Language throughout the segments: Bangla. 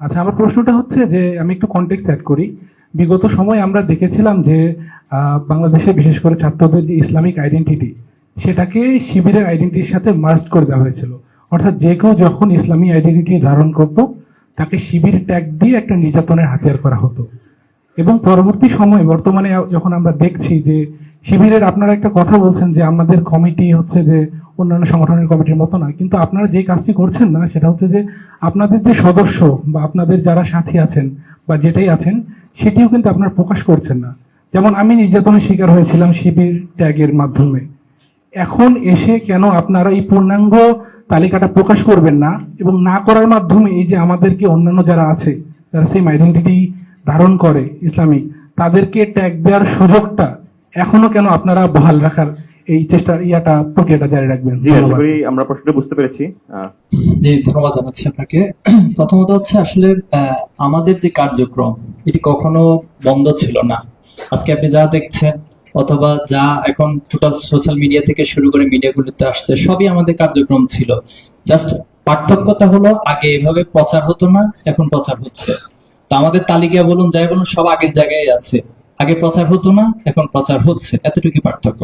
আচ্ছা আমার প্রশ্নটা হচ্ছে যে আমি একটু কন্টেক্ট অ্যাড করি। বিগত সময় আমরা দেখেছিলাম যে বাংলাদেশে বিশেষ করে ছাত্রদের যে ইসলামিক আইডেন্টিটি সেটাকে শিবিরের আইডেন্টিটির সাথে মার্জ করে দেওয়া হয়েছিল। অর্থাৎ যে কেউ যখন ইসলামী আইডেন্টিটি ধারণ করত, তাকে শিবির ট্যাগ দিয়ে একটা নির্যাতনের হাতিয়ার করা হতো। এবং পরবর্তী সময়ে, বর্তমানে যখন আমরা দেখছি যে, শিবিরের আপনারা একটা কথা বলছেন যে, আমাদের কমিটি হচ্ছে যে অন্যান্য সংগঠনের কমিটির মতো না, কিন্তু আপনারা যে কাজটি করছেন না, সেটা হচ্ছে যে আপনাদের যে সদস্য বা আপনাদের যারা সাথী আছেন বা যেটাই আছেন, সেটিও কিন্তু আপনারা প্রকাশ করছেন না। যেমন আমি নির্যাতনের শিকার হয়েছিলাম শিবির ট্যাগের মাধ্যমে। এখন এসে কেন আপনারা এই পূর্ণাঙ্গ তালিকাটা প্রকাশ করবেন না এবং না করার মাধ্যমে এই যে আমাদেরকে অন্যান্য যারা আছে, যারা সেম আইডেন্টিটি ধারণ করে ইসলামিক, তাদেরকে ট্যাগ দেওয়ার সুযোগটা এখনও কেন আপনারা বহাল রাখার এই চেষ্টা ইয়াটা প্রক্রিয়াটা জারি রাখবেন। জি আশা করি আমরা প্রশ্নটা বুঝতে পেরেছি। আহ, জি ধন্যবাদ জানাচ্ছি আপনাকে। প্রথমত হচ্ছে আসলে আহ, আমাদের যে কার্যক্রম এটি কখনো বন্ধ ছিল না। আজকে আপনি যা দেখছেন অথবা যা এখন টোটাল সোশ্যাল মিডিয়া থেকে শুরু করে মিডিয়াগুলোতে আসছে সবই আমাদের কার্যক্রম ছিল। জাস্ট পার্থক্যটা হলো আগে এভাবে প্রচার হতো না এখন প্রচার হচ্ছে। তো আমাদের তালিকা বলুন যাই বলুন সব আগের জায়গায় আছে। আগে প্রচার হতো না এখন প্রচার হচ্ছে। এতটুকু পার্থক্য।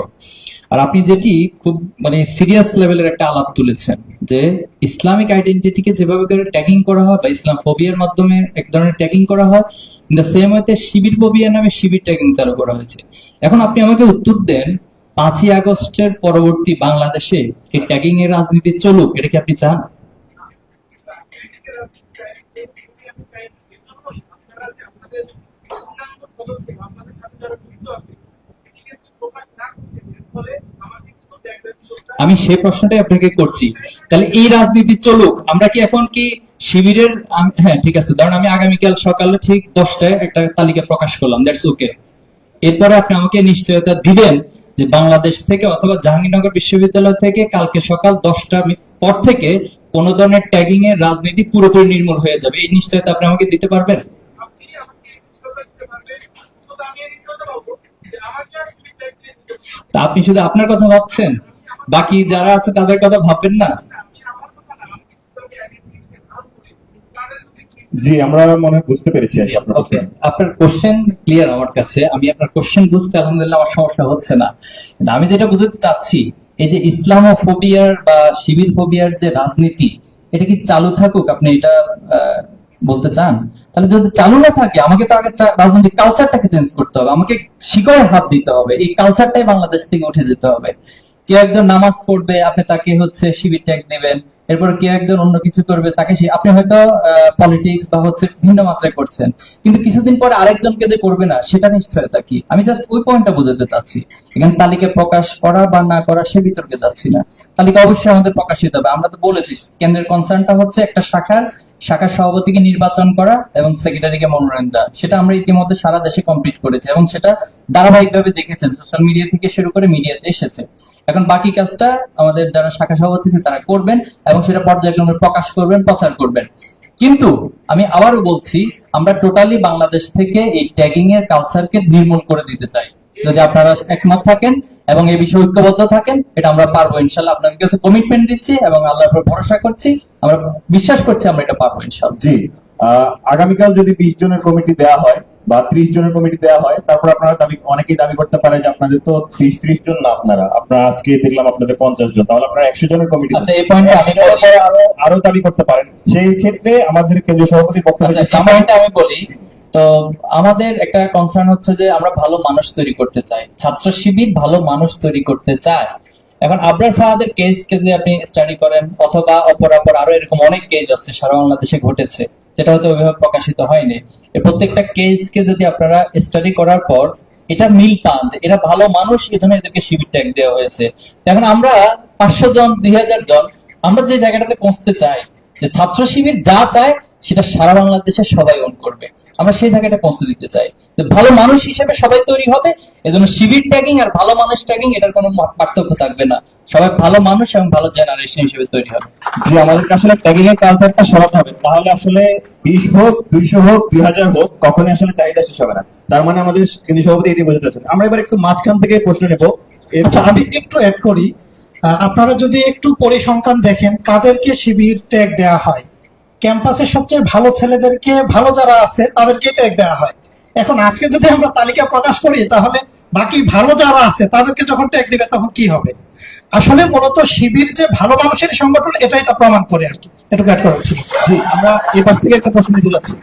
আর আপনি যেটি খুব মানে সিরিয়াস লেভেলের একটা আলাপ তুলেছেন যে ইসলামিক আইডেন্টিটিকে যেভাবে করে ট্যাগিং করা হয় বা ইসলাম ফোবিয়ার মাধ্যমে এক ধরনের ট্যাগিং করা হয় ইন দ্য সেম ওয়েতে শিবির ফোবিয়া নামে শিবির ট্যাগিং চালু করা হয়েছে। এখন আপনি আমাকে উত্তর দেন, পাঁচই আগস্টের পরবর্তী বাংলাদেশে এই ট্যাগিং এর রাজনীতি চলুক, এটা কি আপনি চান? আমি সেই প্রশ্নটাই আপনাকে করছি। তাহলে এই রাজনীতি চলুক, আমরা কি এখন কি শিবিরের হ্যাঁ ঠিক আছে, ধরুন আমি আগামীকাল সকালে ঠিক দশটায় একটা তালিকা প্রকাশ করলাম দ্যাটস ওকে এরপরে আপনি আমাকে নিশ্চয়তা দিবেন যে বাংলাদেশ থেকে অথবা জাহাঙ্গীরনগর বিশ্ববিদ্যালয় থেকে কালকে সকাল দশটা পর থেকে কোন ধরনের ট্যাগিং এর রাজনীতি পুরোপুরি নির্মূল হয়ে যাবে। এই নিশ্চয়তা আপনি আমাকে দিতে পারবেন? আপনি শুধু আপনার কথা ভাবছেন? বাকি যারা আছে তাদের কথা ভাববেন না। জি আমরা মনে বুঝতে পেরেছি আপনার কোশ্চেন ক্লিয়ার আমার কাছে। আমি আপনার কোশ্চেন বুঝতে আলহামদুলিল্লাহ আমার সমস্যা হচ্ছে না। আমি যেটা বুঝতে চাচ্ছি এই যে ইসলামোফোবিয়ার বা শিবির ফোবিয়ার যে রাজনীতি এটা কি চালু থাকুক? আপনি এটা আহ, বলতে চান? তাহলে যদি চালু না থাকে আমাকে তো আগে রাজনৈতিক কালচারটাকে চেঞ্জ করতে হবে। আমাকে শিকড়ে হাত দিতে হবে। এই কালচারটাই বাংলাদেশ থেকে উঠে যেতে হবে। কেউ একজন নামাজ পড়বে, আপনি তাকে হচ্ছে শিবির ট্যাগ দিবেন এরপর কেউ একজন অন্য কিছু করবে, তাকে আপনি হয়তো পলিটিক্স বা হচ্ছে ভিন্ন মাত্রায় করছেন, কিন্তু কিছুদিন পরে আরেকজনকে যে করবে না, সেটা নিশ্চয়তা কি? আমি জাস্ট ওই পয়েন্টটা বোঝাতে চাচ্ছি। এখানে তালিকা প্রকাশ করা বা না করা, সে বিতর্কে যাচ্ছি না। তালিকা অবশ্যই আমাদের প্রকাশিত হবে। আমরা তো বলেছি, কেন্দ্রের কনসার্নটা হচ্ছে একটা শাখার শাখার সভাপতিকে নির্বাচন করা এবং সেক্রেটারিকে মনোনয়ন দেওয়া। সেটা আমরা ইতিমধ্যে সারা দেশে কমপ্লিট করেছি এবং সেটা ধারাবাহিকভাবে দেখেছেন। সোশ্যাল মিডিয়া থেকে শুরু করে মিডিয়াতে এসেছে। এখন বাকি কাজটা আমাদের যারা শাখা সভাপতি তারা করবেন এবং সেটা পর্যায়ক্রমে প্রকাশ করবেন, প্রচার করবেন। কিন্তু আমি আবারও বলছি, আমরা টোটালি বাংলাদেশ থেকে এই ট্যাগিং এর কালচারকে নির্মূল করে দিতে চাই। যদি আপনারা একমত থাকেন এবং এই বিষয়ে ঐক্যবদ্ধ থাকেন এটা আমরা পারব ইনশাল্লাহ আপনাদের কাছে কমিটমেন্ট দিচ্ছি এবং আল্লাহর উপর ভরসা করছি। আমরা বিশ্বাস করছি আমরা এটা পারব ইনশাল্লাহ জি আগামীকাল যদি বিশ জনের কমিটি দেওয়া হয় বা ত্রিশ জনের কমিটি দেওয়া হয় তারপর আপনারা দাবি অনেকেই দাবি করতে পারে যে আপনাদের তো ত্রিশ ত্রিশ জন না আপনারা। আপনারা আজকে দেখলাম আপনাদের পঞ্চাশ জন তাহলে আপনারা একশো জনের কমিটি আচ্ছা এই পয়েন্টে আমি আরও আরও দাবি করতে পারেন। সেই ক্ষেত্রে আমাদের কেন্দ্রীয় সভাপতির পক্ষ থেকে আমি বলি তো আমাদের একটা কনসার্ন হচ্ছে যে আমরা ভালো মানুষ তৈরি করতে চাই। ছাত্র শিবির ভালো মানুষ তৈরি করতে চায়। এখন আবরার ফাহাদের কেস কে যদি আপনি স্টাডি করেন, অথবা অপরাপর আরও এরকম অনেক কেস আছে সারা বাংলাদেশে ঘটেছে, যেটা হয়তো ওইভাবে প্রকাশিত হয়নি। এই প্রত্যেকটা কেসকে যদি আপনারা স্টাডি করার পর এটা মিল পান যে এরা ভালো মানুষ, এই জন্য এদেরকে শিবির ট্যাগ দেওয়া হয়েছে। এখন আমরা পাঁচশো জন, দুই হাজার জন, আমরা যে জায়গাটাতে পৌঁছতে চাই, যে ছাত্র শিবির যা চায় সেটা সারা বাংলাদেশে সবাই অন করবে। আমরা সেই জায়গাটা পৌঁছে দিতে চাই ভালো মানুষ হিসেবে সবাই তৈরি হবে এজন্য শিবির ট্যাগিং আর ভালো মানুষ ট্যাগিং এটার কোনো পার্থক্য থাকবে না। সবাই ভালো মানুষ এবং ভালো জেনারেশন হিসেবে তৈরি হবে। যে আমাদেরকে আসলে ট্যাগিং এর কালচারটা সরাতে হবে। তাহলে আসলে বিশ হোক দুইশো হোক দুই হাজার হোক কখনই আসলে চাহিদা শেষ হবে না। তার মানে আমাদের কেন্দ্রীয় সভাপতি এটি বোঝাতে চাচ্ছেন। আমরা এবার একটু মাঝখান থেকে প্রশ্ন নেব। আচ্ছা আমি একটু অ্যাড করি। আপনারা যদি একটু পরিসংখ্যান দেখেন কাদেরকে শিবির ট্যাগ দেওয়া হয়? ক্যাম্পাসের সবচেয়ে ভালো ছেলেদেরকে ভালো যারা আছে, তাদেরকে ট্যাগ দেওয়া হয়। এখন আজকে যদি আমরা তালিকা প্রকাশ করি, তাহলে বাকি ভালো যারা আছে, তাদেরকে যখন ট্যাগ দিবে, তখন কি হবে? আসলে মূলত শিবির যে ভালো মানুষের সংগঠন, এটাই তা প্রমাণ করে আর কি। এটুকু অ্যাড করা জি, আমরা এই পাশ থেকে একটা প্রশ্ন যাচ্ছি